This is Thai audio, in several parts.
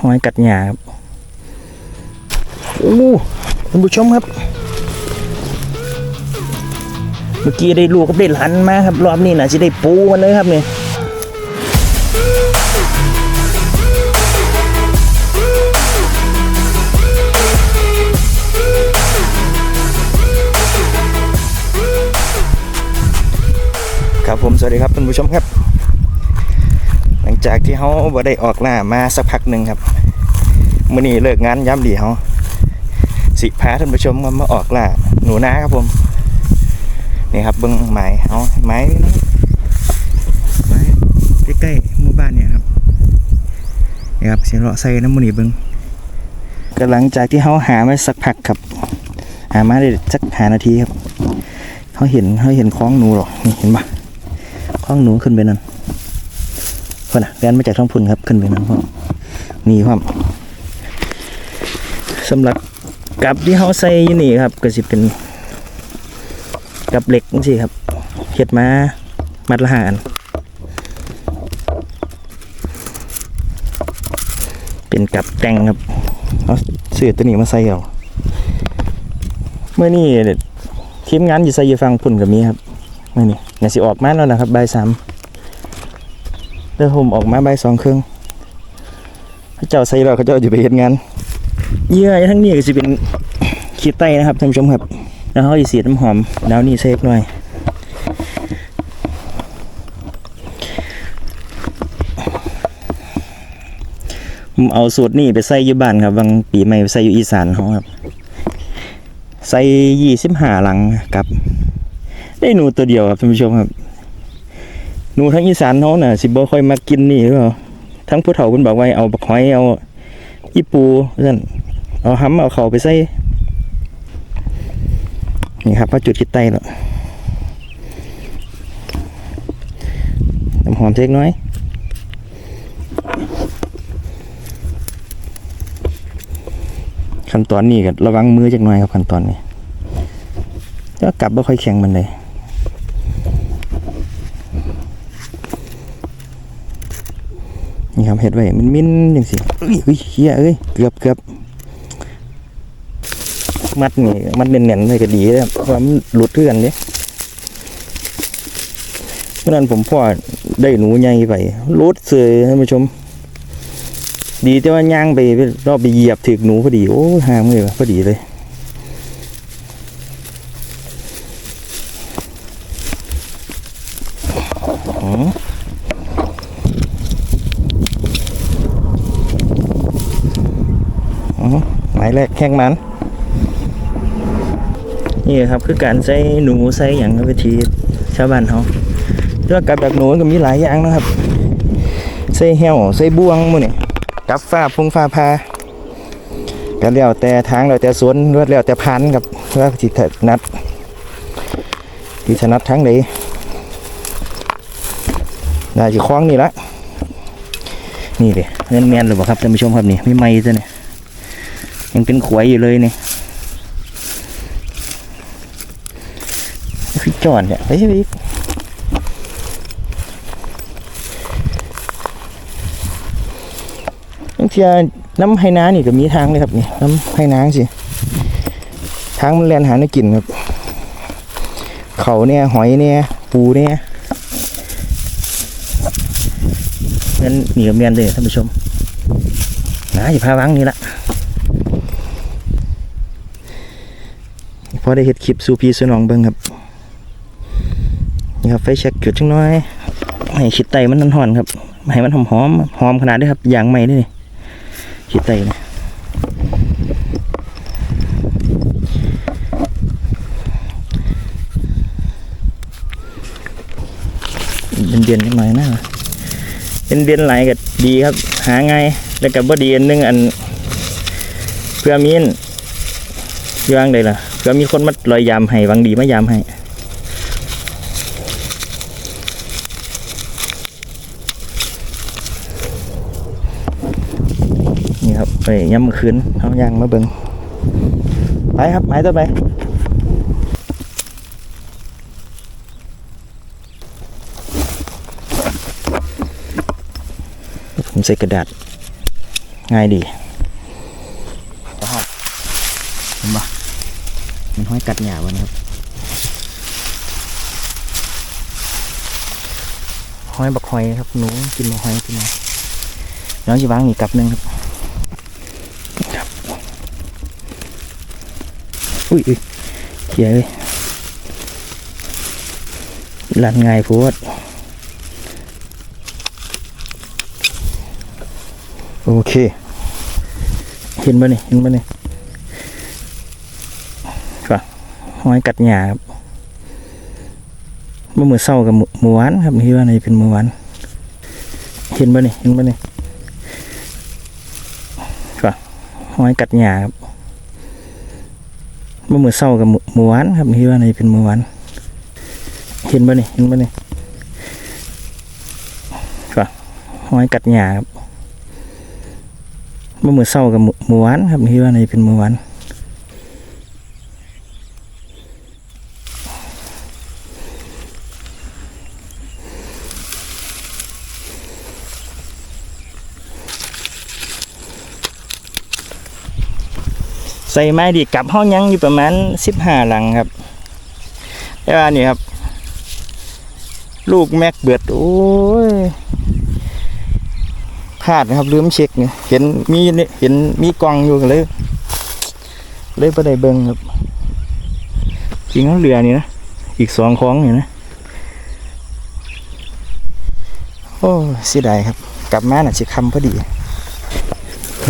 หอยกัดหญ้าครับโอ้ท่านผู้ชมครับ เมื่อกี้ได้ลูกก็ได้หลานมาครับ รอบนี้นะจะได้ปูมันเลยครับเนี่ยครับผมสวัสดีครับท่านผู้ชมครับ จากที่เขาบ่ได้ออกล่ามาสักพักหนึ่งครับมื่อนี้เลิกงานย้ำดีเขาสิพาท่านผู้ชมมาออกล่าหนูนาครับผมนี่ครับเบิ้งไม้เอาไม้นี่นะไม้ใกล้ๆหมู่บ้านเนี่ยครับนี่ครับเสียงเลาะใส่น้ำมันนี่เบิ้งก็หลังจากที่เขาหามาสักพักครับ หามาได้สักหานาทีครับเขาเห็นเขาเห็นคล้องหนูหรอกนี่เห็นปะคล้องหนูขึ้นไปนั่น คนน่ะแกนมาจากท้องพุ่นครับขึ้นไปนั่นพ่อนี่ครับสำหรับกับที่เขาใส่อยู่นี่ครับ ก็สิเป็นกับเหล็กนี่สิครับเห็ดมามัดละหานเป็นกับแต่งครับเอาเสื้อตัวนี้มาใส่เอาเมื่อนี้ทีมงานอยู่ใส่ยฟังพุ่นกับมีครับเมื่อนี้อย่าสิออกมาแล้วนะครับใบ่ายสาม เดี๋ยวผมออกมาใบสองครึ่งพระเจ้าใส่แล้วเขาเจ้าจะไปเห็นงานเยื่อทั้งนี้ก็จะเป็นขีดไตนะครับท่านผู้ชมครับ แล้วเขาอีสีน้ำหอมดาวนี่เซฟหน่อยผมเอาสูตรนี่ไปใส่อยู่บ้านครับบางปีใหม่ไปใส่อยู่อีสานเขาครับใส่ยี่สิบห้าหลังครับ ได้หนูตัวเดียวครับท่านผู้ชมครับ หนูทั้งอีสานเขาน่ะ สิบ่ค่อยมากินนี่หรือเปล่าทั้งผู้เฒ่าคุณบอกไว้เอาบักหอยเอาอีปูนั่นเอาห้ำเอาเขาไปใส่นี่ครับพระจุดคิดไตแล้วน้ำหอมเล็กน้อยขั้นตอนนี้ก็ระวังมือจักหน่อยครับขั้นตอนนี้ก็กลับไม่ค่อยแข็งมันเลย ครับเห็ดไว้มันมิ้นอย่างสิเอ้ยเฮ้ยเฮียเอ้ยเกือบเกือบมัดนี่มัดเน่นๆเลยก็ดีเลยครับเพราะว่ามันหลุดเพื่อนเนี่ยเพราะนั้นผมพ่อได้หนูใหญ่ไปลดเสยท่านผู้ชม ดีแต่ว่าย่างไปรอบไปเหยียบถึกหนูพอดีโอ้ยหามเลยว่ะพอดีเลยอ๋ออ๋อหมาย แรกแข่งมันนี่ครับคือการใส่หนูใส่อย่างวิธีชาวบ้านเขาเรื่องกับดักหนูก็มีหลายอย่างนะครับใส่เหี่ยวใส่บ่วงมือนี่กับฟ้าพุงฟ้าพาก็แล้วแต่ทางแล้วแต่สวนแล้วแล้วแต่พันธุ์ครับว่าสิถนัดที่ถนัดทางไหนน่าจะคล้องนี่ละนี่เลยเงินแมนหรือเปล่าครับท่านผู้ชมครับนี่ไม่ไม้ซะเนี่ย ยังเป็นขวยอยู่เลยเนี่คือจอดเนี่ยเฮ้ยพี่บางทีน้ำไหน้านี่ก็มีทางเลยครับนี่น้ำไหน้าสิทางมันแลนหาในกินครับ เขาเนี่ยหอยเนี่ยปูเนี่ยนั่นเหนียวเมียนเลยท่านผู้ชมนะอย่าพาวังนี่ละ อได้เห็ดคลิปสู่พี่สู่น้องเบิ่งครับนี่ครับไฟแช็กจุดจังน้อยให้ขีดไตมันนันหอนครับให้มันหอมหอมหอมขนาดนี้ครับอย่างใหม่ด้วยนี่ขีดไตนี่เด่นๆนิดหน่อยนะเป็นเด่นๆหลายก็ดีครับ หาง่ายแล้วก็บ่ดีอันหนึงอันเพื่อมีนย่างใดล่ะ เพื่อมีคนมาลอยยามให้วังดีมายามให้นี่ครับไปย้ำคืนเอายางมาเบิงไปครับไม้ต่อไปผมใส่กระดาษง่ายดีจะหอดเห็นปะ มันห้อยกัดหยาวันครับ ห้อยบักหอยครับหนูกินบักหอยกินมาน้องจะวางอีกกับหนึ่งครับครับอุ้ยอุ้ยเขียเลยลันง่ายโพดโอเค เห็นบ่นี่เห็นบ่นี่ครับ ห้อยกัดหยาครับเมื่อมือเศร้ากับมือมือวานครับที่ว่าในเป็นมือวานเห็นบ่นี่เห็นบ่นี่ครับห้อยกัดหญ้าครับเมื่อมือเศร้ากับมือมือวานครับที่ว่าในเป็นมือวานเห็นบ่นี่เห็นบ่นี่ครับห้อยกัดหญ้าครับเมื่อมือเศร้ากับมื้อมือวานครับที่ว่าในเป็นมือวาน ใส่ไม้ดีกลับห้องยังอยู่ประมาณสิบห้าหลังครับแต่ว่านี่ครับ ลูกแม็กเบิดโอ้ยพลาดนะครับลืมเช็คเนี่ยเห็นมีเนี่ยเห็นมีกองอยู่เลยเลยประได้เบิงครับจริงแล้วเรือนี่นะอีกสองคล้องอยู่นะโอ้เสียดายครับ กลับมาน่ะสิคำพอดี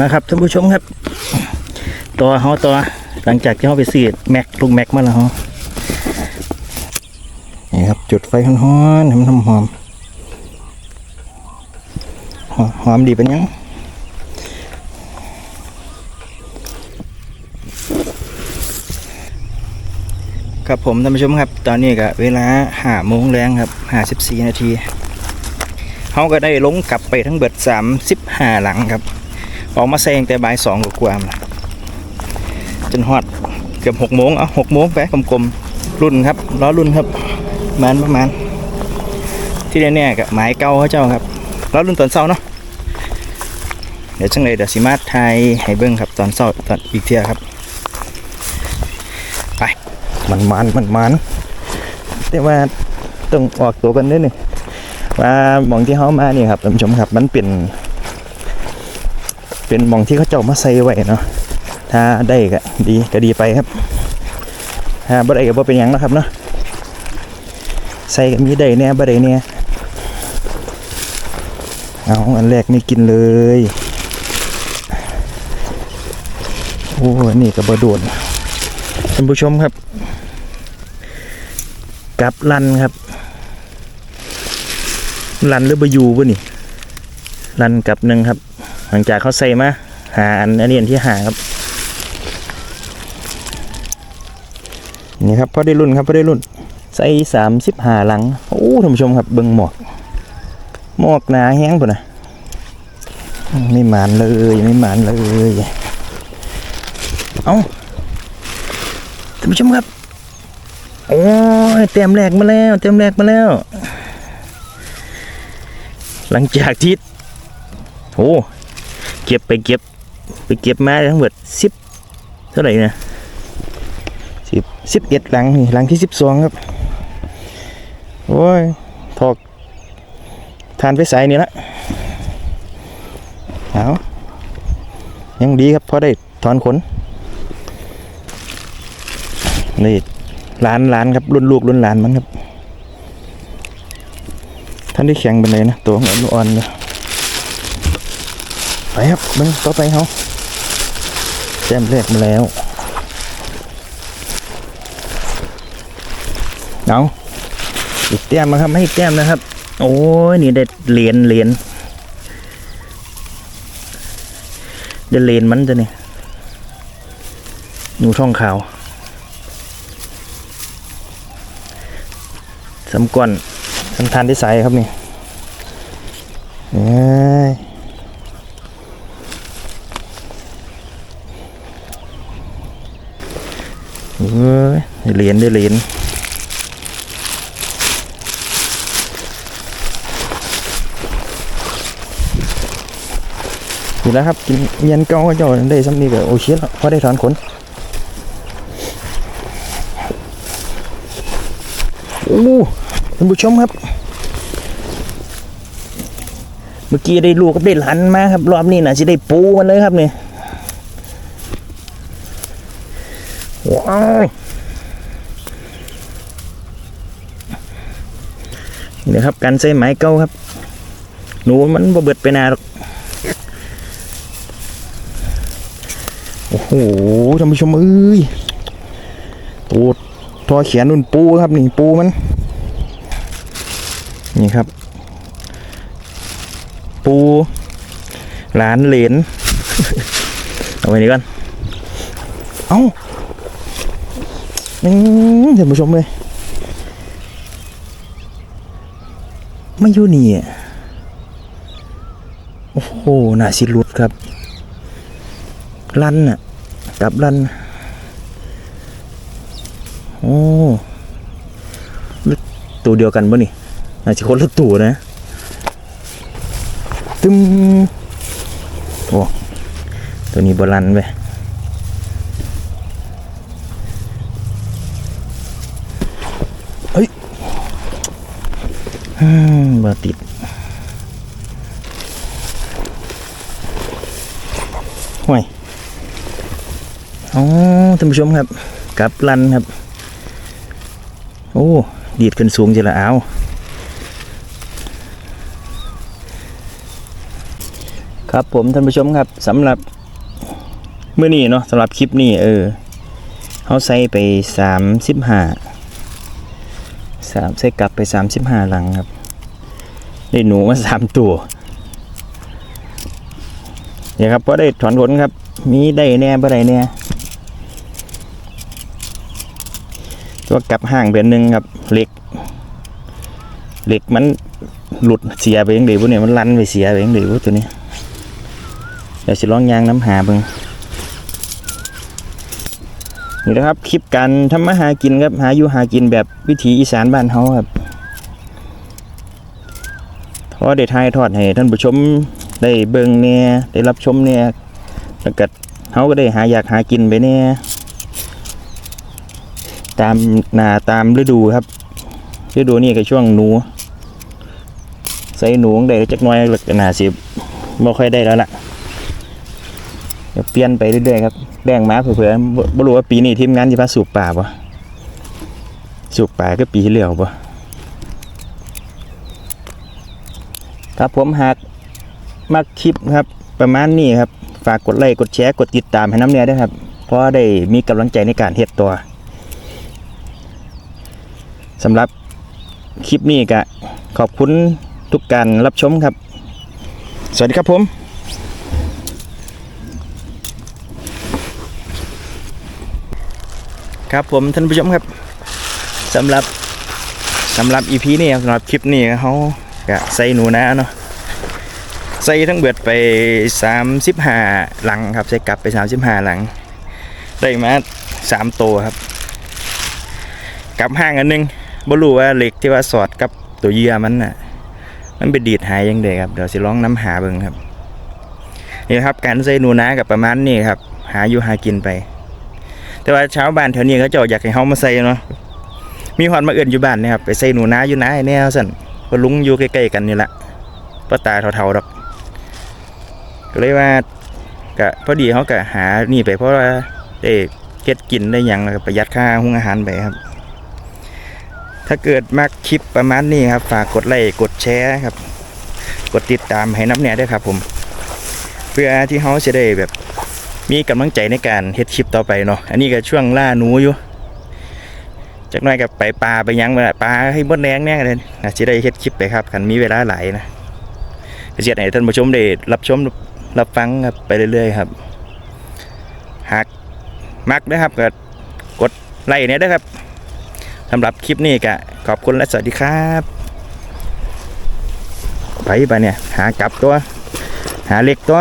นะครับท่านผู้ชมครับ ตัวเขาตัวหลังจากที่เขาไปสีดแม็กลูกแม็กมาแล้วเขานี่ครับจุดไฟฮ้อนๆให้มันหอมหอมหอมหอมดีเป็นยังครับผมท่านผู้ชมครับ ตอนนี้ก็เวลาห้าโมงแรงครับห้าสิบสี่นาทีเขาก็ได้ลงกลับไปทั้งเบิดสามสิบห้าหลังครับ ออกมาแซงแต่บ่ายสองกว่าๆมา จนฮอดเกือบหกโมงเอาหกโมงไปกลมๆรุ่นครับล้อรุ่นครับมาณประมาณ ที่แน่ๆกับหมายเก่าเขาเจ้าครับล้อรุ่นตอนเช้าเนาะเดี๋ยวจังเลยเดี๋ยวสิมาไทยให้เบิ้งครับตอนเช้าตอนอีกเที่ยครับ ไปมันมันมันมันแต่ว่าต้องออกตัวกันด้วยนี่ว่ามองที่เขามานี่ครับท่านผู้ชมครับมันเป็น เป็นมองที่เขาเจ้ามาใส่ไว้เนาะ ถ้าได้ก็ดีก็ดีไปครับถ้าบ่ได้ก็บ่เป็นหยังนะครับเนาะใส่ก็มีได้แน่บ่ได้แน่เอาอันแรกนี่กินเลยโอ้นนี่ก็บ่โดนท่านผู้ชมครับกับลันครับลันหรือบอยูบ่นี่ลันกับหนึ่งครับ หลังจากเขาใส่มาหาอันอันนี้อันที่หาครับ นี่ครับพอได้รุ่นครับพอได้รุ่นใส่สามสิบห้าหลังโอ้ท่านผู้ชมครับเบิ่งหมอกหมอกหนาแห้งปุ่นนะไม่หมานเลยไม่หมานเลยเอาท่านผู้ชมครับโอ้ยเต็มแรกมาแล้วเต็มแรกมาแล้ว หลังจากที่โอ้เก็บไปเก็บ ไปเก็บมาทั้งหมดสิบเท่าไหร่นะ สิบสิบเอ็ดหลังนี่หลังที่สิบสองครับ โอ้ยถอกทานไปใส่นี่ละเอายังดีครับพอได้ถอนขนนี่หลานหลานครับรุ่นลูกรุ่นหลานมันครับ ท่านได้แข็งเป็นเลยนะ ตัวของอ่อนเลยไปครับเบิ้งต่อไปเขาแต้มแรกมาแล้ว เอาอีกแต้มนะครับให้อีกแต้มนะครับ โอ้ยนี่ได้เหรียญเหรียญได้เหรียญมันจะเนี่ยหนูท่องขาวสำก่อนสำทานที่ใสครับนี่เอ้ยเหรียญได้เหรียญ นี่แหล้วครับกินเมียนเก่าเจ้าได้ซ้ำนี้ก็โอเคแล้วพอได้ถอนขนโอ้ท่านผู้ชมครับ เมื่อกี้ได้ลูกกับได้หลานมาครับ รอบนี้น่ะจะได้ปูมันเลยครับเนี่ยว้าวนี่นะครับการใส่ไม้เก่าครับ หนูมันบ่เบิดไปนาหรอก อ้โหท่านผู้ชมเอ้ยปูทอเขียนนุ่นปูครับนี่ปูมัน นี่ครับ ปูหลานเหลนเอาไว้นี่ก่อนเอ้าท่านผู้ชมเลยไม่อยู่นี่โอ้โหน่าสิลุดครับ ลันน่ะ กับลัน โอ้ตัวเดียวกันปะนี่อาจจะคนละตัวนะ ตึมโอ้ตัวนี้บลันไปเฮ้ยมบาติดห่วย อ๋อท่านผู้ชมครับกับลันครับ โอ้ดีดขึ้นสูงจะละเอาครับผมท่านผู้ชมครับสำหรับเมื่อนี้เนาะสำหรับคลิปนี้เออเขาใส่ไปสามสิบห้าสามใส่กลับไปสามสิบห้าหลังครับ ได้หนูมาสามตัวเนี่ยครับพอได้ถอนขนครับ มีได้แน่บ่ได้แน่ ตัวกลับห่างเป็นหนึ่งครับเหล็กเหล็กมันหลุดเสียไปยังไงพวกเนี่ยมันลันไปเสียไปยังไงพวกตัวนี้เดี๋ยวสิลองยางน้ำหาเบิ่งนี่นะครับคลิปการทำมาหากินครับหาอยู่หากินแบบวิถีอีสานบ้านเฮาครับพอได้ทายทอดให้ท่านผู้ชมได้เบิ่งเนี่ยได้รับชมเนี่ยแล้วก็เฮาก็ได้หาอยากหากินไปเนี่ย ตามหนาตามฤดูครับ ฤดูนี้ก็ช่วงหนู ใส่หนูได้จักน้อยแล้วก็น่าสิบ่ค่อยได้แล้วล่ะเดี๋ยวเปลี่ยนไปเรื่อยๆครับแบ่งมาเผื่อๆบ่รู้ว่าปีนี้ทีมงานจะพาสูบป่าปะสูบป่าก็ปีที่แล้วปะครับผมหากมักคลิปครับ ประมาณนี้ครับ ฝากกดไลค์กดแชร์กดติดตามให้น้ำเนียด้วยครับเพราะได้มีกำลังใจในการเฮ็ดตัว สำหรับคลิปนี้ก็ขอบคุณทุกการรับชมครับ สวัสดีครับผมครับผมท่านผู้ชมครับสำหรับสำหรับอีพีนี้สำหรับคลิปนี้เขาก็ใส่หนูนะเนาะใส่ทั้งเบิดไป 35 หลังครับใส่กลับไป 35 หลัง ได้มาสามตัวครับ กลับห้างอันหนึง บ่รู้ว่าเหล็กที่ว่าสอดกับตัวเหยื่อมันน่ะ มันไปดีดหายยังไงครับเดี๋ยวสิลองน้ำหาเบิ่งครับนี่ครับการใส่หนูนะกับประมาณนี้ครับ หาอยู่หากินไป แต่ว่าชาวบ้านแถวนี้เขาเจ้าอยากให้เฮามาใส่เนาะมีหอนมาเอื่นอยู่บ้านนะครับไปใส่หนูนาอยู่นาไอ้แนวสั่นก็ลุงอยู่ใกล้ๆกันนี่แหละป้าตาเท่าๆดอกก็เลยว่าก็พอดีเขาก็หานี่ไปเพราะว่าได้เก็ดกินได้ยังประหยัดค่าหุงอาหารไปครับ ถ้าเกิดมักคลิปประมาณนี้ครับ ฝากกดไลค์กดแชร์ครับ กดติดตามให้น้ำเนี่ยด้วยครับผม เพื่อที่เขาจะได้แบบมีกำลังใจในการเฮ็ดคลิปต่อไปเนาะอันนี้ก็ช่วงล่าหนูอยู่จากน้อยกับไปปลาไปยังไปละปลาให้มดแดงแน่เลยนะจะได้เฮ็ดคลิปไปครับคันมีเวลาหลายนะก็จะให้ท่านผู้ชมได้รับชมรับฟังครับไปเรื่อยๆครับหากมักนะครับก็กดไลค์เนี่ยด้วยครับ สำหรับคลิปนี้ก็ขอบคุณและสวัสดีครับไปไปเนี่ย หากลับตัว หาเล็กตัว